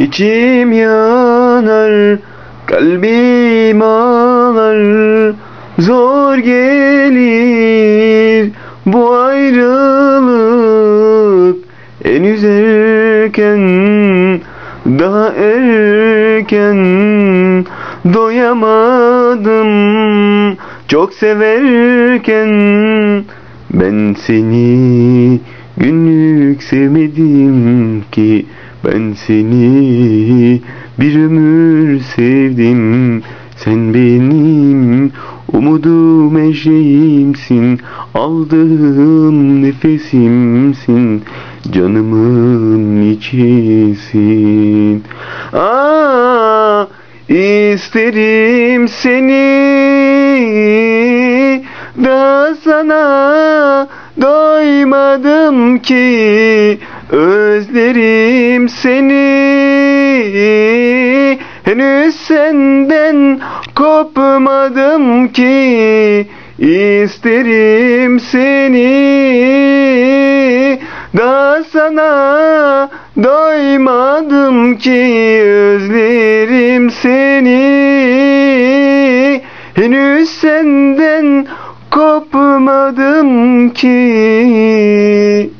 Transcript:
İçim yanar, kalbim ağlar, zor gelir bu ayrılık. En üzerken daha erken doyamadım. Çok severken ben seni günlük sevmedim ki ben seni. Bir ömür sevdim sen benim. Umudum eşeğimsin aldığım nefesimsin canımın içisin. Aa, isterim seni sana doymadım ki özlerim seni. Henüz senden kopmadım ki isterim seni. Daha sana doymadım ki özlerim seni. Henüz senden kopmadım ki